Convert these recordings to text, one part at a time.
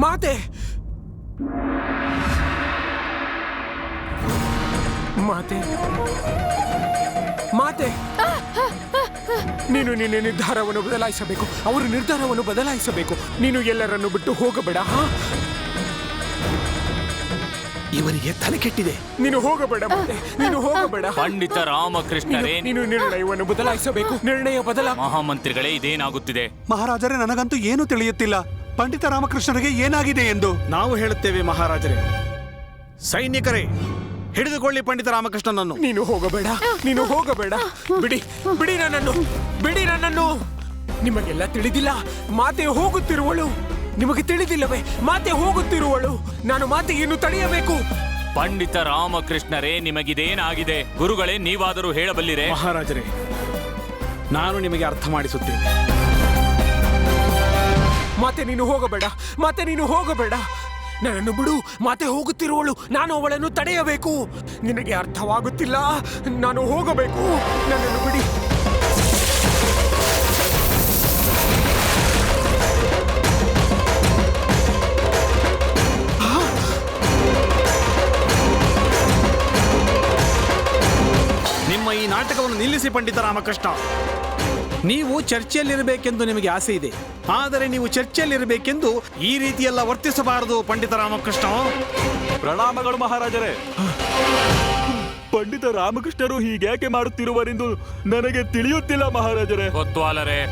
ಮಾತೆ! ಮಾತೆ! ಮಾತೆ! ನೀನು ನಿನ್ನ ನಿರ್ಧಾರವನ್ನು ಬದಲಾಯಿಸಬೇಕು. ಅವರು ನಿರ್ಧಾರವನ್ನು ಬದಲಾಯಿಸಬೇಕು. ನೀನು ಎಲ್ಲರನ್ನು ಬಿಟ್ಟು ಹೋಗಬೇಡ ಹಾ? ಇವರಿಗೆ ತಲೆ ಕೆಟ್ಟಿದೆ. ನೀನು ಹೋಗಬೇಡ ಮಾತೆ. ನೀನು ಹೋಗಬೇಡ ಪಂಡಿತ ರಾಮಕೃಷ್ಣರೇ ನೀನು ನಿರ್ಣಯವನ್ನು ಬದಲಾಯಿಸಬೇಕು. ನಿರ್ಣಯ ಬದಲ ಮಹಾಮಂತ್ರಿಗಳೇ ಇದೇನಾಗುತ್ತಿದೆ? ಮಹಾರಾಜರೇ ನನಗಂತೂ ಏನೂ ತಿಳಿಯುತ್ತಿಲ್ಲ. ಪಂಡಿತ ರಾಮಕೃಷ್ಣರಿಗೆ ಏನಾಗಿದೆ ಎಂದು? ನಾವು ಹೇಳುತ್ತೇವೆ ಮಹಾರಾಜರೇ ಸೈನಿಕರೇ ಹಿಡಿದುಕೊಳ್ಳಿ ಪಂಡಿತ ರಾಮಕೃಷ್ಣನನ್ನು. ನೀನು ಹೋಗಬೇಡ ನೀನು ಹೋಗಬೇಡ. ಬಿಡಿ ಬಿಡಿ ನನ್ನನ್ನು ಬಿಡಿ ನನ್ನನ್ನು. ನಿಮಗೆಲ್ಲ ತಿಳಿದಿಲ್ಲ ಮಾತೆ ಹೋಗುತ್ತಿರುವಳು. ನಿಮಗೆ ತಿಳಿದಿಲ್ಲವೇ ಮಾತೆ ಹೋಗುತ್ತಿರುವಳು. ನಾನು ಮಾತೆಯನ್ನು ತಡೆಯಬೇಕು. ಪಂಡಿತ ರಾಮಕೃಷ್ಣರೇ ನಿಮಗಿದೇನಾಗಿದೆ? ಗುರುಗಳೇ ನೀವಾದರೂ ಹೇಳಬಲ್ಲಿರೇ. ಮಹಾರಾಜರೇ ನಾನು ನಿಮಗೆ ಅರ್ಥ ಮಾಡಿಸುತ್ತೇನೆ. ಮಾತೆ ನೀನು ಹೋಗಬೇಡ ಮತ್ತೆ ನೀನು ಹೋಗಬೇಡ. ನನ್ನನ್ನು ಬಿಡು, ಮಾತೆ ಹೋಗುತ್ತಿರುವಳು, ನಾನು ಅವಳನ್ನು ತಡೆಯಬೇಕು. ನಿನಗೆ ಅರ್ಥವಾಗುತ್ತಿಲ್ಲ, ನಾನು ಹೋಗಬೇಕು, ನನ್ನನ್ನು ಬಿಡಿ. ನಿಮ್ಮ ಈ ನಾಟಕವನ್ನು ನಿಲ್ಲಿಸಿ, ಪಂಡಿತ ರಾಮಕೃಷ್ಣ. ನೀವು ಚರ್ಚೆಯಲ್ಲಿರಬೇಕೆಂದು ನಿಮಗೆ ಆಸೆ ಇದೆ. ಆದರೆ ನೀವು ಚರ್ಚೆಯಲ್ಲಿರಬೇಕೆಂದು ಈ ರೀತಿಯೆಲ್ಲ ವರ್ತಿಸಬಾರದು ಪಂಡಿತ ರಾಮಕೃಷ್ಣ. ಪ್ರಣಾಮಗಳು ಮಹಾರಾಜರೇ. ಪಂಡಿತ ರಾಮಕೃಷ್ಣರು ಹೀಗ್ಯಾಕೆ ಮಾಡುತ್ತಿರುವರೆಂದು ನನಗೆ ತಿಳಿಯುತ್ತಿಲ್ಲ ಮಹಾರಾಜರೇ. ಗೊತ್ವಾಲರೇ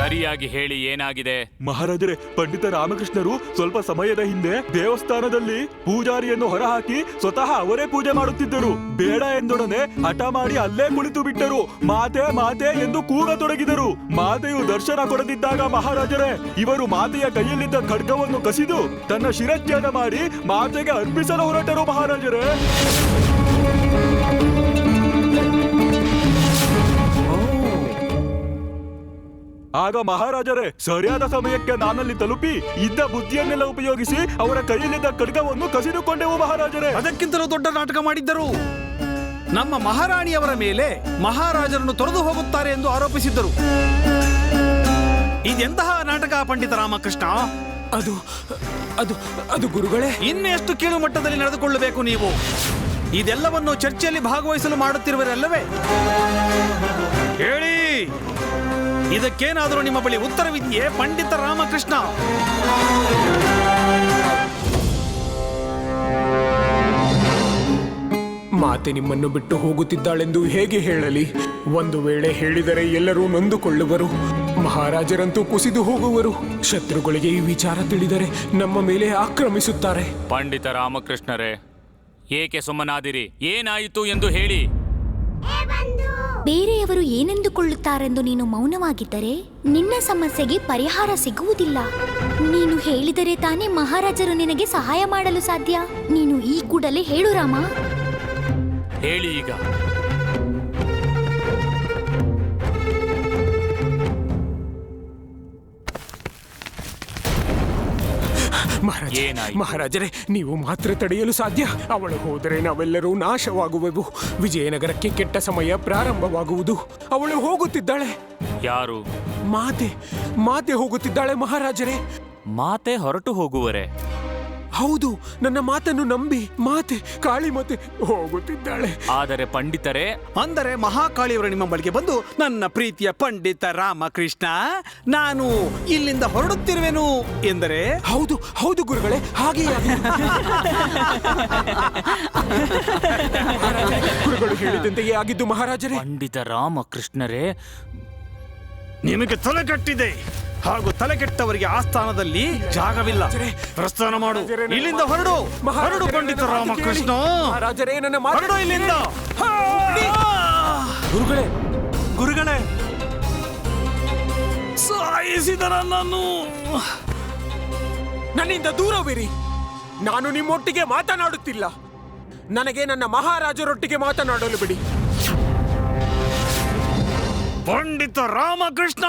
ಸರಿಯಾಗಿ ಹೇಳಿ ಏನಾಗಿದೆ? ಮಹಾರಾಜರೇ, ಪಂಡಿತ ರಾಮಕೃಷ್ಣರು ಸ್ವಲ್ಪ ಸಮಯದ ಹಿಂದೆ ದೇವಸ್ಥಾನದಲ್ಲಿ ಪೂಜಾರಿಯನ್ನು ಹೊರಹಾಕಿ ಸ್ವತಃ ಅವರೇ ಪೂಜೆ ಮಾಡುತ್ತಿದ್ದರು. ಬೇಡ ಎಂದೊಡನೆ ಹಠ ಮಾಡಿ ಅಲ್ಲೇ ಕುಳಿತು ಬಿಟ್ಟರು. ಮಾತೆ ಮಾತೆ ಎಂದು ಕೂಗತೊಡಗಿದರು ಮಾತೆಯು ದರ್ಶನ ಕೊಡದಿದ್ದಾಗ ಮಹಾರಾಜರೇ, ಇವರು ಮಾತೆಯ ಕೈಯಲ್ಲಿದ್ದ ಖಡ್ಗವನ್ನು ಕಸಿದು ತನ್ನ ಶಿರಚ್ಛೇದ ಮಾಡಿ ಮಾತೆಗೆ ಅರ್ಪಿಸಲು ಹೊರಟರು ಮಹಾರಾಜರೇ. ಆಗ ಮಹಾರಾಜರೇ ಸರಿಯಾದ ಸಮಯಕ್ಕೆ ನಾನಲ್ಲಿ ತಲುಪಿ ಇದ್ದ ಬುದ್ಧಿಯನ್ನೆಲ್ಲ ಉಪಯೋಗಿಸಿ ಅವರ ಕೈಯಲ್ಲಿದ್ದ ಖಡ್ಗವನ್ನು ಕಸಿದುಕೊಂಡೆವು ಮಹಾರಾಜರೇ. ಅದಕ್ಕಿಂತಲೂ ದೊಡ್ಡ ನಾಟಕ ಮಾಡಿದ್ದರು. ನಮ್ಮ ಮಹಾರಾಣಿಯವರ ಮೇಲೆ ಮಹಾರಾಜರನ್ನು ತೊರೆದು ಹೋಗುತ್ತಾರೆ ಎಂದು ಆರೋಪಿಸಿದ್ದರು. ಇದೆಂತಹ ನಾಟಕ ಪಂಡಿತ ರಾಮಕೃಷ್ಣ? ಅದು ಅದು ಅದು ಗುರುಗಳೇ. ಇನ್ನೆಷ್ಟು ಕೀಳು ಮಟ್ಟದಲ್ಲಿ ನಡೆದುಕೊಳ್ಳಬೇಕು ನೀವು? ಇದೆಲ್ಲವನ್ನು ಚರ್ಚೆಯಲ್ಲಿ ಭಾಗವಹಿಸಲು ಮಾಡುತ್ತಿರುವರಲ್ಲವೇ? ಹೇಳಿ ಇದಕ್ಕೇನಾದರೂ ನಿಮ್ಮ ಬಳಿ ಉತ್ತರವಿದೆಯೇ ಪಂಡಿತ ರಾಮಕೃಷ್ಣ. ಮಾತೆ ನಿಮ್ಮನ್ನು ಬಿಟ್ಟು ಹೋಗುತ್ತಿದ್ದಾಳೆಂದು ಹೇಗೆ ಹೇಳಲಿ? ಒಂದು ವೇಳೆ ಹೇಳಿದರೆ ಎಲ್ಲರೂ ನೊಂದುಕೊಳ್ಳುವರು. ಮಹಾರಾಜರಂತೂ ಕುಸಿದು ಹೋಗುವರು. ಶತ್ರುಗಳಿಗೆ ಈ ವಿಚಾರ ತಿಳಿದರೆ ನಮ್ಮ ಮೇಲೆ ಆಕ್ರಮಿಸುತ್ತಾರೆ. ಪಂಡಿತ ರಾಮಕೃಷ್ಣರೇ ಏಕೆ ಸುಮ್ಮನಾದಿರಿ? ಏನಾಯಿತು ಎಂದು ಹೇಳಿ. ಬೇರೆಯವರು ಏನೆಂದುಕೊಳ್ಳುತ್ತಾರೆಂದು ನೀನು ಮೌನವಾಗಿದ್ದರೆ ನಿನ್ನ ಸಮಸ್ಯೆಗೆ ಪರಿಹಾರ ಸಿಗುವುದಿಲ್ಲ. ನೀನು ಹೇಳಿದರೆ ತಾನೇ ಮಹಾರಾಜರು ನಿನಗೆ ಸಹಾಯ ಮಾಡಲು ಸಾಧ್ಯ. ನೀನು ಈ ಕೂಡಲೇ ಹೇಳು ರಾಮ. ಹೇಳಿ ಈಗ. ಮಹಾರಾಜ ಮಹಾರಾಜರೇ ನೀವು ಮಾತ್ರ ತಡೆಯಲು ಸಾಧ್ಯ. ಅವಳು ಹೋದರೆ ನಾವೆಲ್ಲರೂ ನಾಶವಾಗುವೆವು. ವಿಜಯನಗರಕ್ಕೆ ಕೆಟ್ಟ ಸಮಯ ಪ್ರಾರಂಭವಾಗುವುದು. ಅವಳು ಹೋಗುತ್ತಿದ್ದಾಳೆ. ಯಾರು? ಮಾತೆ ಮಾತೆ ಹೋಗುತ್ತಿದ್ದಾಳೆ ಮಹಾರಾಜರೇ. ಮಾತೆ ಹೊರಟು ಹೋಗುವರೆ. ಹೌದು ನನ್ನ ಮಾತನ್ನು ನಂಬಿ ಮಾತೆ ಕಾಳಿ ಮಾತೆ ಹೋಗುತ್ತಿದ್ದಾಳೆ. ಆದರೆ ಪಂಡಿತರೇ ಅಂದರೆ ಮಹಾಕಾಳಿಯವರು ನಿಮ್ಮ ಬಳಿಗೆ ಬಂದು ನನ್ನ ಪ್ರೀತಿಯ ಪಂಡಿತ ರಾಮಕೃಷ್ಣ ನಾನು ಇಲ್ಲಿಂದ ಹೊರಡುತ್ತಿರುವೆನು ಎಂದರೆ? ಹೌದು ಹೌದು ಗುರುಗಳೇ ಹಾಗೆಯೇ ಆಗಲಿ. ಗುರುಗಳು ಹೇಳಿದಂತೆಯೇ ಆಗಿದ್ದು ಮಹಾರಾಜರೇ. ಪಂಡಿತ ರಾಮಕೃಷ್ಣರೇ ನಿಮಗೆ ತಲೆ ಕಟ್ಟಿದೆ ಹಾಗೂ ತಲೆ ಕೆಟ್ಟವರಿಗೆ ಆ ಸ್ಥಾನದಲ್ಲಿ ಜಾಗವಿಲ್ಲ. ಪ್ರಸ್ಥಾನ ಮಾಡು. ಇಲ್ಲಿಂದ ಹೊರಡು. ಹೊರಡು ಪಂಡಿತ ರಾಮಕೃಷ್ಣ. ರಾಜರೇ ನನ್ನ ಮಾತು ಹೊರಡು ಇಲ್ಲಿಂದ. ಗುರುಗಳೇ ಗುರುಗಳೇ. ಸಾಯಿಸಿದ ನನ್ನನ್ನು. ನನ್ನಿಂದ ದೂರವಿರಿ. ನಾನು ನಿಮ್ಮೊಟ್ಟಿಗೆ ಮಾತನಾಡುತ್ತಿಲ್ಲ. ನನಗೆ ನನ್ನ ಮಹಾರಾಜರೊಟ್ಟಿಗೆ ಮಾತನಾಡಲು ಬಿಡಿ. ಪಂಡಿತ ರಾಮಕೃಷ್ಣ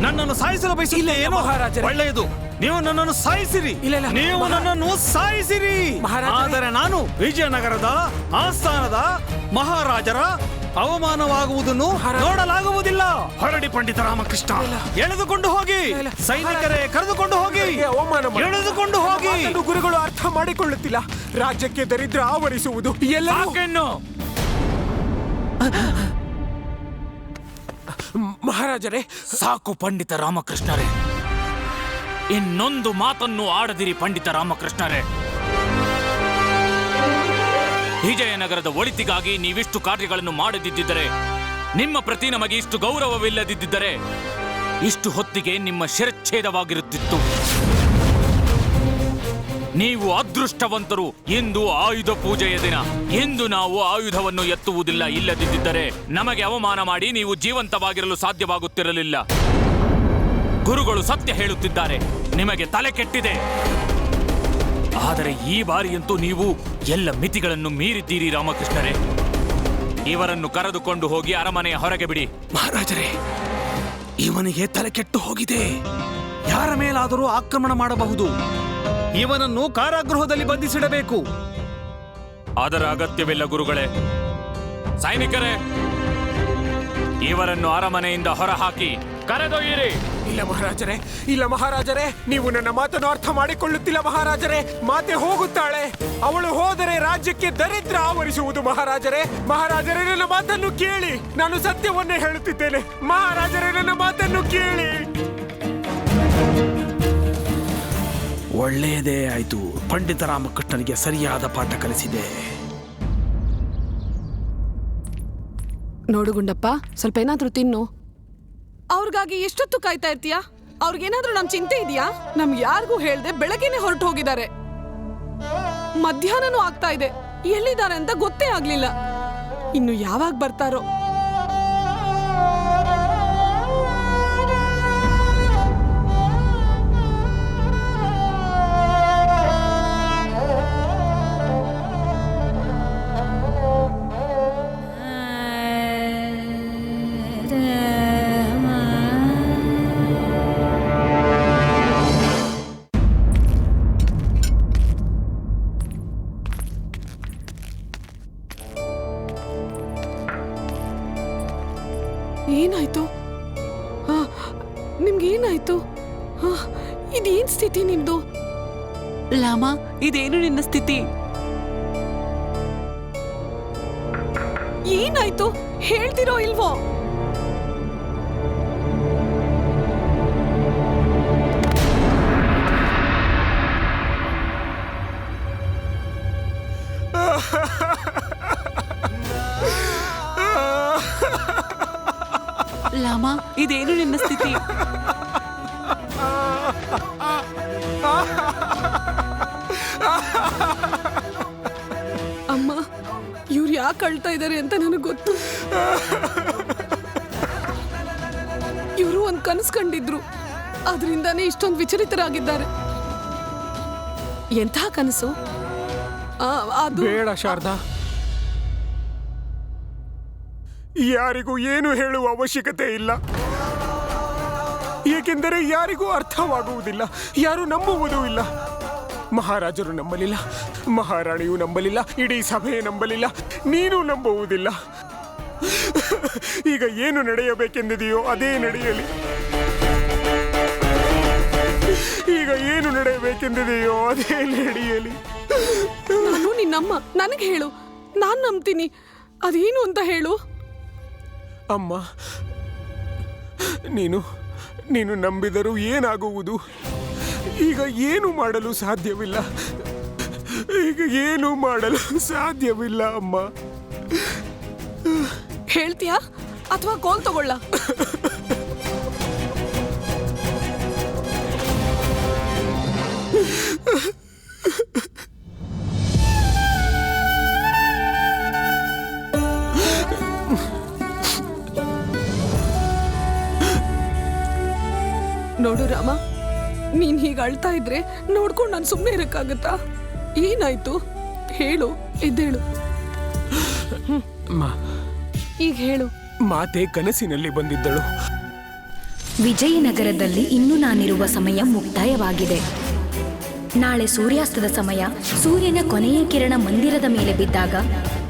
ನನ್ನನ್ನು ಸಾಯಿಸಲು ಬಯಸಿಲ್ಲ ಇಲ್ಲ, ಏನೋ ಮಹಾರಾಜರೇ. ಒಳ್ಳೆಯದು. ನೀವು ನನ್ನನ್ನು ಸಾಯಿಸಿರಿ. ಇಲ್ಲ, ಇಲ್ಲ. ನೀವು ಮಹಾ- ನನ್ನನ್ನು ಸಾಯಿಸಿರಿ. ಮಹಾರಾಜರೇ. ಆದರೆ ನಾನು ವಿಜಯನಗರದ ಆಸ್ಥಾನದ ಮಹಾರಾಜರ ಅವಮಾನವಾಗುವುದನ್ನು ನೋಡಲಾಗುವುದಿಲ್ಲ. ಹೊರಡಿ ಪಂಡಿತ ರಾಮಕೃಷ್ಣ. ಎಳೆದುಕೊಂಡು ಹೋಗಿ. ಸೈನಿಕರೇ ಕರೆದುಕೊಂಡು ಹೋಗಿ. ಅವಮಾನ ಮಾಡಿ- ಎಳೆದುಕೊಂಡು ಹೋಗಿ. ಮಾತನ್ನು ಗುರುಗಳು ಅರ್ಥ ಮಾಡಿಕೊಳ್ಳುತ್ತಿಲ್ಲ. ರಾಜ್ಯಕ್ಕೆ ದರಿದ್ರ ಆವರಿಸುವುದು ಎಲ್ಲ ಮಹಾರಾಜರೇ, ಸಾಕು ಪಂಡಿತ ರಾಮಕೃಷ್ಣರೇ. ಇನ್ನೊಂದು ಮಾತನ್ನು ಆಡದಿರಿ ಪಂಡಿತ ರಾಮಕೃಷ್ಣರೇ. ವಿಜಯನಗರದ ಒಳಿತಿಗಾಗಿ ನೀವಿಷ್ಟು ಕಾರ್ಯಗಳನ್ನು ಮಾಡದಿದ್ದರೆ ನಿಮ್ಮ ಪ್ರತಿ ನಮಗೆ ಇಷ್ಟು ಗೌರವವಿಲ್ಲದಿದ್ದರೆ ಇಷ್ಟು ಹೊತ್ತಿಗೆ ನಿಮ್ಮ ಶಿರಚ್ಛೇದವಾಗಿರುತ್ತಿತ್ತು. ನೀವು ಅದೃಷ್ಟವಂತರು ಇಂದು ಆಯುಧ ಪೂಜೆಯ ದಿನ. ಇಂದು ನಾವು ಆಯುಧವನ್ನು ಎತ್ತುವುದಿಲ್ಲ ಇಲ್ಲದಿದ್ದರೆ ನಮಗೆ ಅವಮಾನ ಮಾಡಿ ನೀವು ಜೀವಂತವಾಗಿರಲು ಸಾಧ್ಯವಾಗುತ್ತಿರಲಿಲ್ಲ. ಗುರುಗಳು ಸತ್ಯ ಹೇಳುತ್ತಿದ್ದಾರೆ, ನಿಮಗೆ ತಲೆ ಕೆಟ್ಟಿದೆ. ಆದರೆ ಈ ಬಾರಿಯಂತೂ ನೀವು ಎಲ್ಲ ಮಿತಿಗಳನ್ನು ಮೀರಿದ್ದೀರಿ ರಾಮಕೃಷ್ಣರೇ. ಇವರನ್ನು ಕರೆದುಕೊಂಡು ಹೋಗಿ ಅರಮನೆಯ ಹೊರಗೆ ಬಿಡಿ. ಮಹಾರಾಜರೇ, ಇವನಿಗೆ ತಲೆ ಕೆಟ್ಟು ಹೋಗಿದೆ. ಯಾರ ಮೇಲಾದರೂ ಆಕ್ರಮಣ ಮಾಡಬಹುದು. ಇವನನ್ನು ಕಾರಾಗೃಹದಲ್ಲಿ ಬಂಧಿಸಿಡಬೇಕು. ಅದರ ಅಗತ್ಯವಿಲ್ಲ ಗುರುಗಳೇ. ಸೈನಿಕರೇ ಇವರನ್ನು ಅರಮನೆಯಿಂದ ಹೊರಹಾಕಿ. ಕರೆದೊಯ್ಯಿರಿ. ಇಲ್ಲ ಮಹಾರಾಜರೇ ಇಲ್ಲ ಮಹಾರಾಜರೇ ನೀವು ನನ್ನ ಮಾತನ್ನು ಅರ್ಥ ಮಾಡಿಕೊಳ್ಳುತ್ತಿಲ್ಲ ಮಹಾರಾಜರೇ ಮಾತೆ ಹೋಗುತ್ತಾಳೆ. ಅವಳು ಹೋದರೆ ರಾಜ್ಯಕ್ಕೆ ದರಿದ್ರ ಆವರಿಸುವುದು ಮಹಾರಾಜರೇ. ಮಹಾರಾಜರೇ ನನ್ನ ಮಾತನ್ನು ಕೇಳಿ. ನಾನು ಸತ್ಯವನ್ನೇ ಹೇಳುತ್ತಿದ್ದೇನೆ. ಮಹಾರಾಜರೇ ನನ್ನ ಮಾತನ್ನು ಕೇಳಿ. ಒಳ್ಳೆಯದೇ ಆಯಿತು. ಪಂಡಿತ ರಾಮಕೃಷ್ಣನಿಗೆ ಸರಿಯಾದ ಪಾಠ ಕಲಿಸಿದೆ. ನೋಡು ಗುಂಡಪ್ಪ ಸ್ವಲ್ಪ ಏನಾದರೂ ತಿನ್ನು. ಅವ್ರಿಗಾಗಿ ಎಷ್ಟೊತ್ತು ಕಾಯ್ತಾ ಇರ್ತೀಯಾ? ಅವ್ರಿಗೇನಾದ್ರೂ ನಮ್ ಚಿಂತೆ ಇದೆಯಾ? ನಮ್ಗೆ ಯಾರಿಗೂ ಹೇಳ್ದೆ ಬೆಳಗ್ಗೆನೆ ಹೊರಟು ಹೋಗಿದ್ದಾರೆ. ಮಧ್ಯಾಹ್ನನೂ ಆಗ್ತಾ ಇದೆ. ಎಲ್ಲಿದ್ದಾರೆ ಅಂತ ಗೊತ್ತೇ ಆಗ್ಲಿಲ್ಲ. ಇನ್ನು ಯಾವಾಗ ಬರ್ತಾರೋ? ಏನಾಯ್ತು? ಹೇಳ್ತಿರೋ ಇಲ್ವೋ? ಲಾಮ ಇದೇನು ನಿನ್ನ ಸ್ಥಿತಿ? ಯಾಕೆ ಇದ್ದಾರೆ ಅಂತ ನನಗೆ ಗೊತ್ತು. ಇವರು ಒಂದು ಕನಸು ಕಂಡಿದ್ರು. ಅದರಿಂದಾನೇ ಇಷ್ಟೊಂದು ವಿಚಲಿತರಾಗಿದ್ದಾರೆ. ಎಂಥ ಕನಸು? ಆ, ಅದು ಬೇಡ ಶಾರದಾ. ಯಾರಿಗೂ ಏನು ಹೇಳುವ ಅವಶ್ಯಕತೆ ಇಲ್ಲ. ಏಕೆಂದರೆ ಯಾರಿಗೂ ಅರ್ಥವಾಗುವುದಿಲ್ಲ. ಯಾರು ನಂಬುವುದೂ ಇಲ್ಲ. ಮಹಾರಾಜರು ನಂಬಲಿಲ್ಲ ಮಹಾರಾಣಿಯು ನಂಬಲಿಲ್ಲ ಇಡೀ ಸಭೆಯೇ ನಂಬಲಿಲ್ಲ ನೀನು ನಂಬುವುದಿಲ್ಲ. ಈಗ ಏನು ನಡೆಯಬೇಕೆಂದಿದೆಯೋ ಅದೇ ನಡೆಯಲಿ. ಈಗ ಏನು ನಡೆಯಬೇಕೆಂದಿದೆಯೋ ಅದೇ ನಡೆಯಲಿ. ನಾನು ನಿನ್ನಮ್ಮ ನನಗೆ ಹೇಳು ನಾನು ನಂಬ್ತೀನಿ. ಅದೇನು ಅಂತ ಹೇಳು. ಅಮ್ಮ ನೀನು ನೀನು ನಂಬಿದರೂ ಏನಾಗುವುದು? ಈಗ ಏನು ಮಾಡಲು ಸಾಧ್ಯವಿಲ್ಲ? ಈಗ ಏನು ಮಾಡಲು ಸಾಧ್ಯವಿಲ್ಲ, ಅಮ್ಮ? ಹೇಳ್ತೀಯಾ? ಅಥವಾ ಕೋಲ್ ತಗೊಳ್ಳ? ನೋಡು ರಾಮ. ನೀನ್ ಹೀಗೆ ಅಳ್ತಾ ಇದ್ರೆ ನೋಡ್ಕೊಂಡು ನಾನು ಸುಮ್ಮನೆ ಇರಕ್ಕಾಗತ್ತಾ? ಏನಾಯ್ತು? ಹೇಳು ಎದ್ದೇಳು. ಅಮ್ಮ ಈಗ ಹೇಳು. ಮಾತೆ ಕನಸಿನಲ್ಲಿ ಬಂದಿದ್ದಳು. ವಿಜಯನಗರದಲ್ಲಿ ಇನ್ನು ನಾನಿರುವ ಸಮಯ ಮುಕ್ತಾಯವಾಗಿದೆ. ನಾಳೆ ಸೂರ್ಯಾಸ್ತದ ಸಮಯ. ಸೂರ್ಯನ ಕೊನೆಯ ಕಿರಣ ಮಂದಿರದ ಮೇಲೆ ಬಿದ್ದಾಗ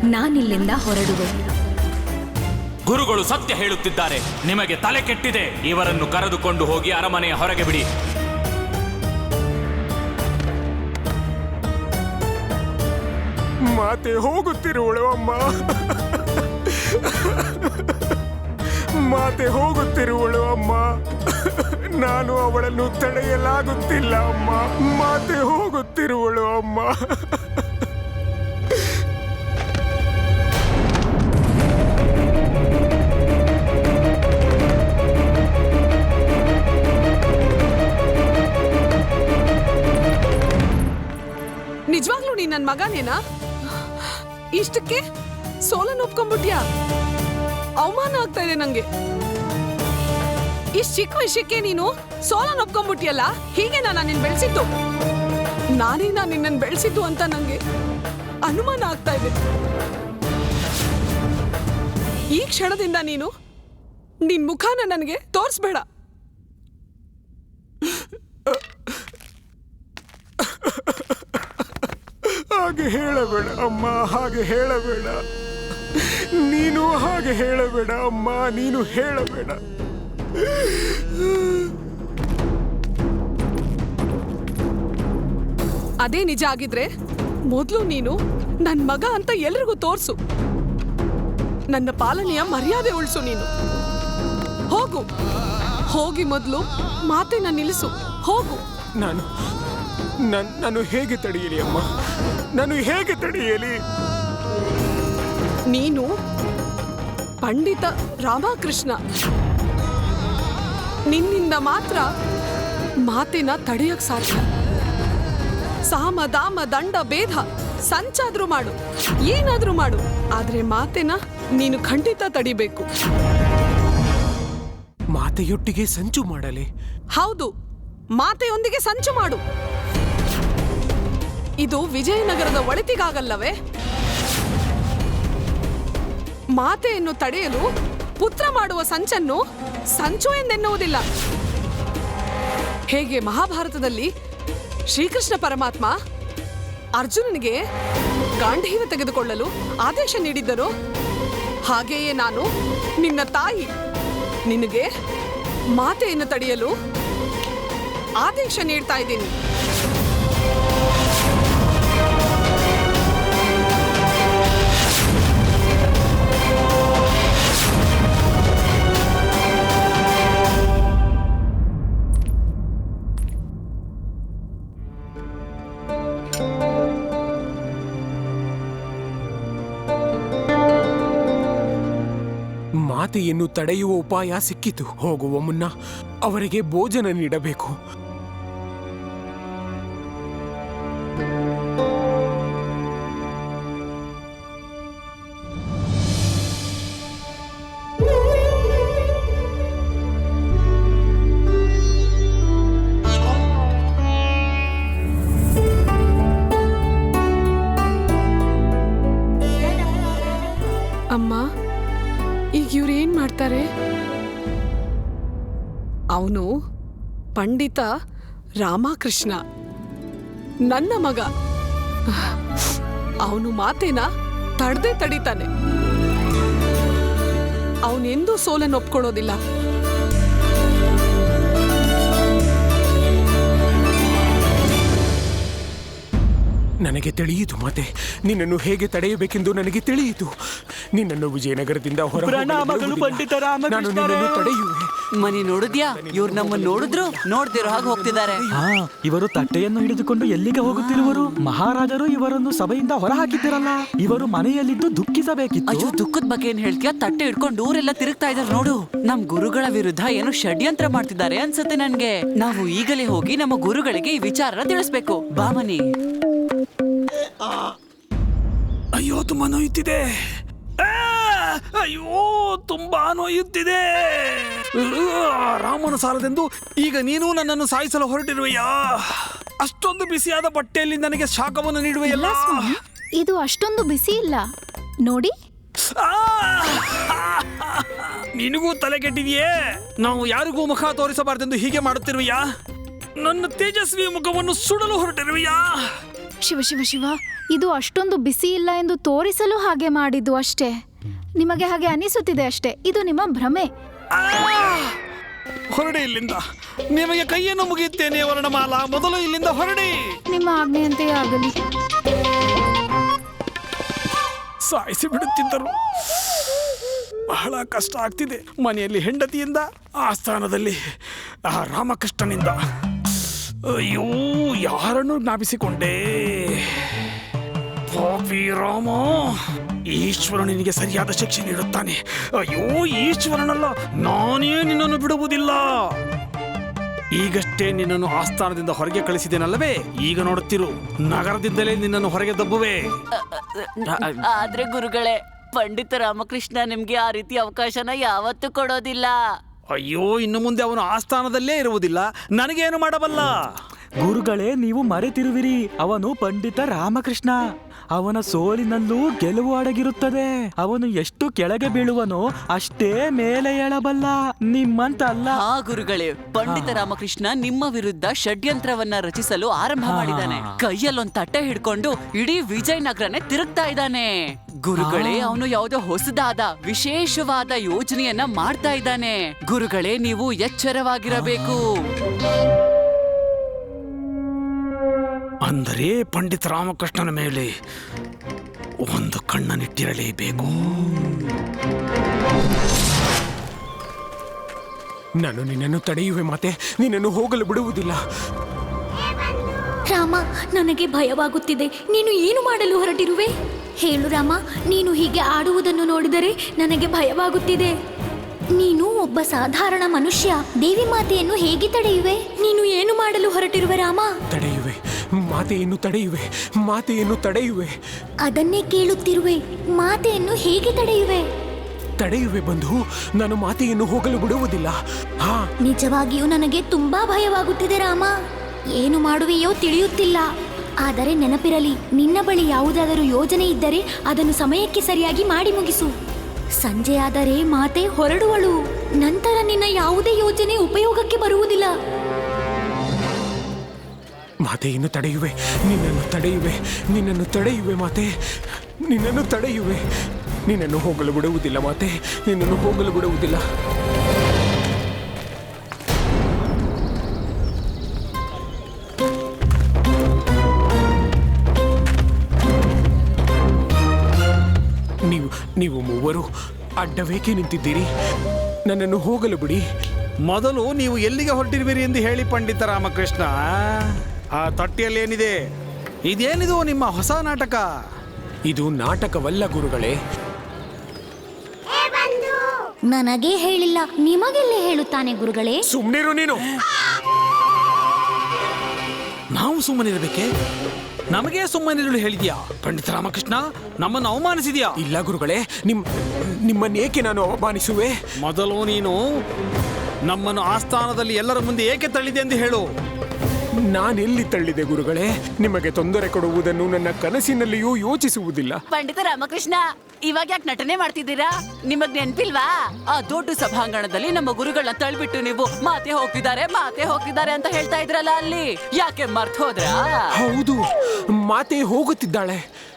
ನಾನಿಲ್ಲಿಂದ ಹೊರಡುವೆ. ಗುರುಗಳು ಸತ್ಯ ಹೇಳುತ್ತಿದ್ದಾರೆ. ನಿಮಗೆ ತಲೆ ಕೆಟ್ಟಿದೆ. ಇವರನ್ನು ಕರೆದುಕೊಂಡು ಹೋಗಿ ಅರಮನೆಯ ಹೊರಗೆ ಬಿಡಿ. ಮಾತೆ ಹೋಗುತ್ತಿರುವಳು ಅಮ್ಮ ಮಾತೆ ಹೋಗುತ್ತಿರುವಳು ಅಮ್ಮ ನಾನು ಅವಳನ್ನು ತಡೆಯಲಾಗುತ್ತಿಲ್ಲ ಅಮ್ಮ. ಮಾತೆ ಹೋಗುತ್ತಿರುವಳು ಅಮ್ಮ ನಿಜವಾಗ್ಲೂ ನೀನ್ ನನ್ನ ಮಗನೇನಾ? ಇಷ್ಟಕ್ಕೆ ಸೋಲನ್ ಒಪ್ಕೊಂಡ್ಬಿಟ್ಯಾ? ಅವಮಾನ ಆಗ್ತಾ ಇದೆ ನಂಗೆ. ಇಷ್ಟು ಚಿಕ್ಕ ವಿಷಯಕ್ಕೆ ನೀನು ಸೋಲನ್ ಒಪ್ಕೊಂಡ್ಬಿಟ್ಯಲ್ಲ? ಹೀಗೆ ನಾನು ನಿನ್ ಬೆಳೆಸಿದ್ದು. ನಾನೇ ನಾನು ನಿನ್ನನ್ ಬೆಳೆಸಿದ್ದು ಅಂತ ನಂಗೆ ಅನುಮಾನ ಆಗ್ತಾ ಇದೆ. ಈ ಕ್ಷಣದಿಂದ ನೀನು ನಿನ್ ಮುಖಾನ ನನಗೆ ತೋರಿಸ್ಬೇಡ. ಹಾಗೆ ಹೇಳಬೇಡ ಅಮ್ಮ ಹಾಗೆ ಹೇಳಬೇಡ. ನೀನು ಹಾಗೆ ಹೇಳಬೇಡ ಅಮ್ಮ ನೀನು ಹೇಳಬೇಡ. ಅದೇ ನಿಜ ಆಗಿದ್ರೆ ಮೊದಲು ನೀನು ನನ್ನ ಮಗ ಅಂತ ಎಲ್ರಿಗೂ ತೋರಿಸು. ನನ್ನ ಪಾಲನೆಯ ಮರ್ಯಾದೆ ಉಳಿಸು ನೀನು. ಹೋಗು. ಹೋಗಿ ಮೊದಲು ಮಾತೇನ ನಿಲ್ಲಿಸು. ಹೋಗು. ನಾನು ನನ್- ನಾನು ಹೇಗೆ ತಡೆಯಿರಿ ಅಮ್ಮ? ನಾನು ಹೇಗೆ ತಡೆಯಲಿ ನೀನು ಪಂಡಿತ ರಾಮಕೃಷ್ಣ. ನಿನ್ನಿಂದ ಮಾತ್ರ ಮಾತಿನ ತಡೆಯಕ್ ಸಾಧ್ಯ. ಸಾಮ ದಾಮ ದಂಡ ಭೇದ ಸಂಚಾದ್ರೂ ಮಾಡು ಏನಾದ್ರೂ ಮಾಡು ಆದ್ರೆ ಮಾತೆನ ನೀನು ಖಂಡಿತ ತಡಿಬೇಕು. ಮಾತೆಯೊಟ್ಟಿಗೆ ಸಂಚು ಮಾಡಲಿ. ಹೌದು ಮಾತೆಯೊಂದಿಗೆ ಸಂಚು ಮಾಡು. ಇದು ವಿಜಯನಗರದ ಒಳಿತಿಗಾಗಲ್ಲವೇ? ಮಾತೆಯನ್ನು ತಡೆಯಲು ಪುತ್ರ ಮಾಡುವ ಸಂಚನ್ನು ಸಂಚು ಎಂದೆನ್ನುವುದಿಲ್ಲ ಹೇಗೆ ಮಹಾಭಾರತದಲ್ಲಿ ಶ್ರೀಕೃಷ್ಣ ಪರಮಾತ್ಮ ಅರ್ಜುನನಿಗೆ ಗಾಂಧೀವ ತೆಗೆದುಕೊಳ್ಳಲು ಆದೇಶ ನೀಡಿದ್ದರು ಹಾಗೆಯೇ ನಾನು ನಿನ್ನ ತಾಯಿ ನಿನಗೆ ಮಾತೆಯನ್ನು ತಡೆಯಲು ಆದೇಶ ನೀಡ್ತಾ ಇದ್ದೀನಿ. ಮಾತೆಯನ್ನು ತಡೆಯುವ ಉಪಾಯ ಸಿಕ್ಕಿತು. ಹೋಗುವ ಮುನ್ನ ಅವರಿಗೆ ಭೋಜನ ನೀಡಬೇಕು. ಅಮ್ಮ ಈಗ ಇವ್ರು ಏನ್ ಮಾಡ್ತಾರೆ? ಅವನು ಪಂಡಿತ ರಾಮಕೃಷ್ಣ. ನನ್ನ ಮಗ. ಅವನು ಮಾತೇನ ತಡ್ದೆ ತಡಿತಾನೆ. ಅವನೆಂದೂ ಸೋಲನ್ನು ಒಪ್ಕೊಳ್ಳೋದಿಲ್ಲ ನನಗೆ ತಿಳಿಯಿತು ಮಾತೆ. ನಿನ್ನನ್ನು ಹೇಗೆ ತಡೆಯಬೇಕೆಂದು ನನಗೆ ತಿಳಿಯಿತು. ನಿನ್ನನ್ನು ವಿಜಯನಗರದಿಂದ ಹೊರ ಪ್ರಣಾಮಗಳು ಪಂಡಿತ ರಾಮಕೃಷ್ಣರೇ. ನಾನು ನಿನ್ನನ್ನು ತಡೆಯುವೆ ಮನಿ ನೋಡಿದ್ಯಾ? ಇವ್ರು ನಮ್ಮ ನೋಡಿದ್ರು? ನೋಡ್ತಿರೋ ಹಾಗೆ ಹೋಗ್ತಿದ್ದಾರೆ. ಹಾ ಇವರು ತಟ್ಟೆಯನ್ನು ಹಿಡಿದುಕೊಂಡು ಎಲ್ಲಿಗೆ ಹೋಗುತ್ತಿರುವರು? ಮಹಾರಾಜರು ಇವರನ್ನು ಸಭೆಯಿಂದ ಹೊರ ಹಾಕಿದ್ದಿರಲ್ಲ ಇವರು ಮನೆಯಲ್ಲಿದ್ದು ದುಃಖಿಸಬೇಕಿತ್ತು. ಅಯ್ಯೋ ದುಃಖದ ಬಗ್ಗೆ ಏನ್ ಹೇಳ್ತೀಯ? ತಟ್ಟೆ ಹಿಡ್ಕೊಂಡು ಊರೆಲ್ಲ ತಿರುಗ್ತಾ ಇದಾರೆ ನೋಡು. ನಮ್ ಗುರುಗಳ ವಿರುದ್ಧ ಏನು ಷಡ್ಯಂತ್ರ ಮಾಡ್ತಿದ್ದಾರೆ ಅನ್ಸುತ್ತೆ ನನ್ಗೆ. ನಾವು ಈಗಲೇ ಹೋಗಿ ನಮ್ಮ ಗುರುಗಳಿಗೆ ಈ ವಿಚಾರನ ತಿಳಿಸ್ಬೇಕು. ಬಾಮನಿ ಅಯ್ಯೋ ತುಂಬಾ ನೋಯುತ್ತಿದೆ. ಆ, ಅಯ್ಯೋ ತುಂಬಾ ನೋಯುತ್ತಿದೆ. ರಾಮನ ಸಾಲದೆಂದು ಈಗ ನೀನು ನನ್ನನ್ನು ಸಾಯಿಸಲು ಹೊರಟಿರುವೆಯಾ? ಅಷ್ಟೊಂದು ಬಿಸಿಯಾದ ಬಟ್ಟೆಯಲ್ಲಿ ನನಗೆ ಶಾಖವನ್ನು ನೀಡುವೆಯಲ್ಲ? ಇದು ಅಷ್ಟೊಂದು ಬಿಸಿ ಇಲ್ಲ. ನೋಡಿ. ಆ! ನಿನಗೂ ತಲೆ ಕೆಟ್ಟಿದೆಯೇ ನಾವು ಯಾರಿಗೂ ಮುಖ ತೋರಿಸಬಾರದೆಂದು ಹೀಗೆ ಮಾಡುತ್ತಿರುವೆಯಾ? ನನ್ನ ತೇಜಸ್ವಿ ಮುಖವನ್ನು ಸುಡಲು ಹೊರಟಿರುವೆಯಾ? ಶಿವ ಶಿವ ಶಿವ. ಇದು ಅಷ್ಟೊಂದು ಬಿಸಿ ಇಲ್ಲ ಎಂದು ತೋರಿಸಲು ಹಾಗೆ ಮಾಡಿದ್ದು ಅಷ್ಟೇ. ನಿಮಗೆ ಹಾಗೆ ಅನಿಸುತ್ತಿದೆ ಅಷ್ಟೇ. ಇದು ನಿಮ್ಮ ಭ್ರಮೆ. ಹೊರಡಿ ಇಲ್ಲಿಂದ. ನಿಮಗೆ ಕೈಯನ್ನು ಮುಗಿಯುತ್ತೇನೆ ವರ್ಣಮಾಲ. ಮೊದಲು ಇಲ್ಲಿಂದ ಹೊರಡಿ. ನಿಮ್ಮ ಆಜ್ಞೆಯಂತೆಯೇ ಆಗಲಿ. ಸಾಯಿಸಿ ಬಿಡುತ್ತಿದ್ದರು. ಬಹಳ ಕಷ್ಟ ಆಗ್ತಿದೆ ಮನೆಯಲ್ಲಿ ಹೆಂಡತಿಯಿಂದ ಆ ಸ್ಥಾನದಲ್ಲಿ ಆ ರಾಮಕೃಷ್ಣನಿಂದ. ಅಯ್ಯೋ ಯಾರನ್ನು ಜ್ಞಾಪಿಸಿಕೊಂಡೆ? ಪಾಪಿ ರಾಮ ಈಶ್ವರ ನಿನಗೆ ಸರಿಯಾದ ಶಿಕ್ಷೆ ನೀಡುತ್ತಾನೆ. ಅಯ್ಯೋ ಈಶ್ವರನಲ್ಲ ನಾನೇ ನಿನ್ನನ್ನು ಬಿಡುವುದಿಲ್ಲ. ಈಗಷ್ಟೇ ನಿನ್ನನ್ನು ಆಸ್ಥಾನದಿಂದ ಹೊರಗೆ ಕಳಿಸಿದ್ದೇನಲ್ಲವೇ ಈಗ ನೋಡುತ್ತಿರು ನಗರದಿಂದಲೇ ನಿನ್ನನ್ನು ಹೊರಗೆ ದಬ್ಬುವೆ. ಆದ್ರೆ ಗುರುಗಳೇ ಪಂಡಿತ ರಾಮಕೃಷ್ಣ ನಿಮ್ಗೆ ಆ ರೀತಿ ಅವಕಾಶನ ಯಾವತ್ತೂ ಕೊಡೋದಿಲ್ಲ. ಅಯ್ಯೋ ಇನ್ನು ಮುಂದೆ ಅವನು ಆಸ್ಥಾನದಲ್ಲೇ ಇರುವುದಿಲ್ಲ. ನನಗೇನು ಮಾಡಬಲ್ಲ? ಗುರುಗಳೇ ನೀವು ಮರೆತಿರುವಿರಿ. ಅವನು ಪಂಡಿತ ರಾಮಕೃಷ್ಣ. ಅವನ ಸೋಲಿನಲ್ಲೂ ಗೆಲುವು ಅಡಗಿರುತ್ತದೆ. ಅವನು ಎಷ್ಟು ಕೆಳಗೆ ಬೀಳುವನೋ ಅಷ್ಟೇ ಮೇಲೆ ಏಳಬಲ್ಲ ನಿಮ್ಮಂತ ಅಲ್ಲ ಗುರುಗಳೇ ಪಂಡಿತ ರಾಮಕೃಷ್ಣ ನಿಮ್ಮ ವಿರುದ್ಧ ಷಡ್ಯಂತ್ರವನ್ನ ರಚಿಸಲು ಆರಂಭ ಮಾಡಿದ್ದಾನೆ. ಕೈಯಲ್ಲೊಂದ್ ತಟ್ಟೆ ಹಿಡ್ಕೊಂಡು ಇಡೀ ವಿಜಯನಗರನೇ ತಿರುಗ್ತಾ ಇದ್ದಾನೆ. ಗುರುಗಳೇ ಅವನು ಯಾವುದೋ ಹೊಸದಾದ ವಿಶೇಷವಾದ ಯೋಜನೆಯನ್ನ ಮಾಡ್ತಾ ಇದ್ದಾನೆ. ಗುರುಗಳೇ ನೀವು ಎಚ್ಚರವಾಗಿರಬೇಕು. ಅಂದರೆ ಪಂಡಿತ ರಾಮಕೃಷ್ಣನ ಮೇಲೆ ಒಂದು ಕಣ್ಣನಿಟ್ಟಿರಲೇಬೇಕು ನಾನು ನಿನ್ನನ್ನು ತಡೆಯುವೆ ಮಾತೆ. ನಿನ್ನನ್ನು ಹೋಗಲು ಬಿಡುವುದಿಲ್ಲ. ರಾಮ ನನಗೆ ಭಯವಾಗುತ್ತಿದೆ. ನೀನು ಏನು ಮಾಡಲು ಹೊರಟಿರುವೆ? ಹೇಳು ರಾಮ ನೀನು ಹೀಗೆ ಆಡುವುದನ್ನು ನೋಡಿದರೆ ನನಗೆ ಭಯವಾಗುತ್ತಿದೆ. ನೀನು ಒಬ್ಬ ಸಾಧಾರಣ ಮನುಷ್ಯ. ದೇವಿ ಮಾತೆಯನ್ನು ಹೇಗೆ ತಡೆಯುವೆ? ನೀನು ಏನು ಮಾಡಲು ಹೊರಟಿರುವೆ ರಾಮ? ತಡೆಯುವೆ ಮಾತೆಯನ್ನು ತಡೆಯುವೆ ಮಾತೆಯನ್ನು ತಡೆಯುವೆ. ಅದನ್ನೇ ಕೇಳುತ್ತಿರುವೆ ಮಾತೆಯನ್ನು ಹೇಗೆ ತಡೆಯುವೆ? ತಡೆಯುವೆ ಬಂಧು ನಾನು ಮಾತೆಯನ್ನು ಹೋಗಲು ಬಿಡುವುದಿಲ್ಲ. ಹಾ. ನಿಜವಾಗಿಯೂ ನನಗೆ ತುಂಬಾ ಭಯವಾಗುತ್ತಿದೆ ರಾಮ. ಏನು ಮಾಡುವೆಯೋ ತಿಳಿಯುತ್ತಿಲ್ಲ. ಆದರೆ ನೆನಪಿರಲಿ ನಿನ್ನ ಬಳಿ ಯಾವುದಾದರೂ ಯೋಜನೆ ಇದ್ದರೆ ಅದನ್ನು ಸಮಯಕ್ಕೆ ಸರಿಯಾಗಿ ಮಾಡಿ ಮುಗಿಸು. ಸಂಜೆಯಾದರೆ ಮಾತೆ ಹೊರಡುವಳು. ನಂತರ ನಿನ್ನ ಯಾವುದೇ ಯೋಜನೆ ಉಪಯೋಗಕ್ಕೆ ಬರುವುದಿಲ್ಲ. ಮಾತೆಯನ್ನು ತಡೆಯುವೆ. ನಿನ್ನನ್ನು ತಡೆಯುವೆ. ನಿನ್ನನ್ನು ತಡೆಯುವೆ ಮಾತೆ. ನಿನ್ನನ್ನು ತಡೆಯುವೆ. ನಿನ್ನನ್ನು ಹೋಗಲು ಬಿಡುವುದಿಲ್ಲ ಮಾತೆ. ನಿನ್ನನ್ನು ಹೋಗಲು ಬಿಡುವುದಿಲ್ಲ. ನೀವು ನೀವು ಮೂವರು ಅಡ್ಡವೇಕೆ ನಿಂತಿದ್ದೀರಿ? ನನ್ನನ್ನು ಹೋಗಲು ಬಿಡಿ. ಮೊದಲು ನೀವು ಎಲ್ಲಿಗೆ ಹೊರಟಿರುವಿರಿ ಎಂದು ಹೇಳಿ ಪಂಡಿತ ರಾಮಕೃಷ್ಣ. ಆ ತಟ್ಟೆಯಲ್ಲಿ ಏನಿದೆ? ಇದೇನಿದು ನಿಮ್ಮ ಹೊಸ ನಾಟಕ? ಇದು ನಾಟಕವಲ್ಲ ಗುರುಗಳೇ. ನನಗೆ ಹೇಳಿಲ್ಲ ನಿಮಗೆಲ್ಲ ಹೇಳುತ್ತಾನೆ ಗುರುಗಳೇ. ಸುಮ್ಮನಿರು ನೀನು. ನಾವು ಸುಮ್ಮನಿರಬೇಕೆ? ನಮಗೆ ಸುಮ್ಮನಿರಲು ಹೇಳಿದ್ಯಾ? ಪಂಡಿತ ರಾಮಕೃಷ್ಣ ನಮ್ಮನ್ನು ಅವಮಾನಿಸಿದ್ಯಾ? ಇಲ್ಲ ಗುರುಗಳೇ ನಿಮ್ ನಿಮ್ಮನ್ನೇಕೆ ನಾನು ಅವಮಾನಿಸುವೆ? ಮೊದಲು ನೀನು ನಮ್ಮನ್ನು ಆಸ್ಥಾನದಲ್ಲಿ ಎಲ್ಲರ ಮುಂದೆ ಏಕೆ ತಳ್ಳಿದೆ ಎಂದು ಹೇಳು. ನಾನೆಲ್ಲಿ ತಳ್ಳಿದೆ ಗುರುಗಳೇ? ನಿಮಗೆ ತೊಂದರೆ ಕೊಡುವುದನ್ನು ನನ್ನ ಕನಸಿನಲ್ಲಿಯೂ ಯೋಚಿಸುವುದಿಲ್ಲ. ಪಂಡಿತ ರಾಮಕೃಷ್ಣ ಇವಾಗ ಯಾಕೆ ನಟನೆ ಮಾಡ್ತಿದ್ದೀರಾ? ನಿಮಗ್ ನೆನ್ಪಿಲ್ವಾ? ಆ ದೊಡ್ಡ ಸಭಾಂಗಣದಲ್ಲಿ ನಮ್ಮ ಗುರುಗಳನ್ನ ತಳ್ಬಿಟ್ಟು ನೀವು ಮಾತೆ ಹೋಗ್ತಿದ್ದಾರೆ ಮಾತೆ ಹೋಗ್ತಿದ್ದಾರೆ ಅಂತ ಹೇಳ್ತಾ ಇದ್ರಲ್ಲ ಅಲ್ಲಿ. ಯಾಕೆ ಮರ್ತ್ ಹೋದ್ರಾ? ಹೌದು ಮಾತೆ ಹೋಗುತ್ತಿದ್ದಾಳೆ.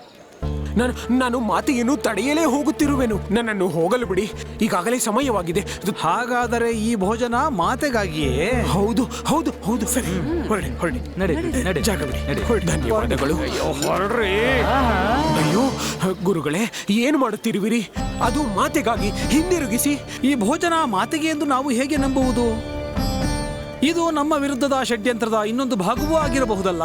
ನಾನು ನಾನು ಮಾತೆಯನ್ನು ತಡೆಯಲೇ ಹೋಗುತ್ತಿರುವೆನು. ನನ್ನನ್ನು ಹೋಗಲು ಬಿಡಿ. ಈಗಾಗಲೇ ಸಮಯವಾಗಿದೆ. ಹಾಗಾದರೆ ಈ ಭೋಜನ ಮಾತೆಗಾಗಿಯೇ? ಹೌದು ಹೌದು ಹೌದು. ಸರಿ ಹೊರಡಿ ಹೊರಡಿ. ನಡೆ ನಡೆ ಜಾಗ ಬಿಡಿ. ಹೊರಡಿ. ಧನ್ಯವಾದಗಳು. ಹೊರಡ್ರಿ. ಅಯ್ಯೋ ಗುರುಗಳೇ ಏನು ಮಾಡುತ್ತಿರುವಿರಿ? ಅದು ಮಾತೆಗಾಗಿ ಹಿಂದಿರುಗಿಸಿ. ಈ ಭೋಜನ ಮಾತೆಗೆ ಎಂದು ನಾವು ಹೇಗೆ ನಂಬುವುದು? ಇದು ನಮ್ಮ ವಿರುದ್ಧದ ಷಡ್ಯಂತ್ರದ ಇನ್ನೊಂದು ಭಾಗವೂ ಆಗಿರಬಹುದಲ್ಲ?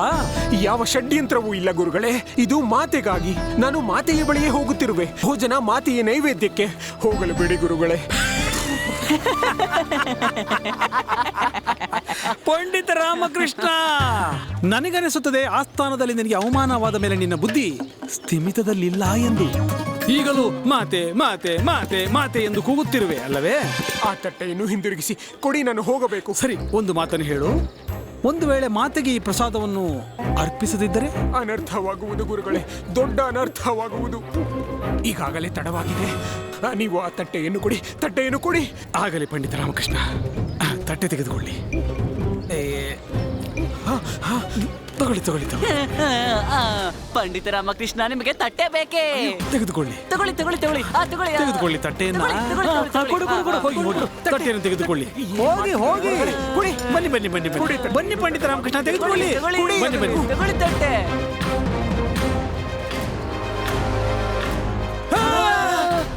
ಯಾವ ಷಡ್ಯಂತ್ರವೂ ಇಲ್ಲ ಗುರುಗಳೇ. ಇದು ಮಾತೆಗಾಗಿ ನಾನು ಮಾತೆಯ ಬಳಿಯೇ ಹೋಗುತ್ತಿರುವೆ. ಭೋಜನ ಮಾತೆಯ ನೈವೇದ್ಯಕ್ಕೆ ಹೋಗಲು ಬಿಡಿ ಗುರುಗಳೇ. ಪಂಡಿತ ರಾಮಕೃಷ್ಣ! ನನಗನಿಸುತ್ತದೆ ಆಸ್ಥಾನದಲ್ಲಿ ನಿನಗೆ ಅವಮಾನವಾದ ಮೇಲೆ ನಿನ್ನ ಬುದ್ಧಿ ಸ್ಥಿಮಿತದಲ್ಲಿಲ್ಲ ಎಂದು. ಈಗಲೂ ಮಾತೆ ಮಾತೆ ಮಾತೆ ಮಾತೆ ಎಂದು ಕೂಗುತ್ತಿರುವೆ ಅಲ್ಲವೇ? ಆ ತಟ್ಟೆಯನ್ನು ಹಿಂದಿರುಗಿಸಿ ಕೊಡಿ ನಾನು ಹೋಗಬೇಕು. ಸರಿ ಒಂದು ಮಾತನ್ನು ಹೇಳು. ಒಂದು ವೇಳೆ ಮಾತೆಗೆ ಈ ಪ್ರಸಾದವನ್ನು ಅರ್ಪಿಸದಿದ್ದರೆ? ಅನರ್ಥವಾಗುವುದು ಗುರುಗಳೇ. ದೊಡ್ಡ ಅನರ್ಥವಾಗುವುದು. ಈಗಾಗಲೇ ತಡವಾಗಿದೆ. ಆ, ನೀವು ಆ ತಟ್ಟೆಯನ್ನು ಕೊಡಿ ತಟ್ಟೆಯನ್ನು ಕೊಡಿ. ಆಗಲಿ ಪಂಡಿತ ರಾಮಕೃಷ್ಣ. ಆ, ತಟ್ಟೆ ತೆಗೆದುಕೊಳ್ಳಿ. ಏ, ಹಾ, ತಗೊಳ್ಳಿ ತಗೊಳ್ಳಿ ತಗೊಳ್ಳಿ. ಆ, ಪಂಡಿತ ರಾಮಕೃಷ್ಣ ನಿಮಗೆ ತಟ್ಟೆ ಬೇಕೇ? ತೆಗೆದುಕೊಳ್ಳಿ. ತಗೊಳ್ಳಿ ತಗೊಳ್ಳಿ ತಗೊಳ್ಳಿ. ಆ, ತಗೊಳ್ಳಿ ಆ. ತೆಗೆದುಕೊಳ್ಳಿ ತಟ್ಟೆಯನ್ನ. ತಗೊಳ್ಳಿ, ತಗೊಳ್ಳಿ, ಕೊಡು ಕೊಡು ಕೊಡು ಹೋಗಿ ಹೋಗಿ. ತಟ್ಟೆಯನ್ನು ತೆಗೆದುಕೊಳ್ಳಿ. ಹೋಗಿ ಹೋಗಿ. ಕುಡಿ ಬನ್ನಿ ಬನ್ನಿ ಬನ್ನಿ ಬನ್ನಿ. ಬನ್ನಿ ಪಂಡಿತ ರಾಮಕೃಷ್ಣ ತೆಗೆದುಕೊಳ್ಳಿ. ತಗೊಳ್ಳಿ, ಬನ್ನಿ ಬನ್ನಿ. ತಗೊಳ್ಳಿ ತಟ್ಟೆ.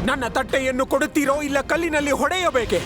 ನನ್ನ ತಟ್ಟೆಯನ್ನು ಕೊಡುತ್ತೀರೋ ಇಲ್ಲ ಕಲ್ಲಿನಲ್ಲಿ ಹೊಡೆಯಬೇಕೆ?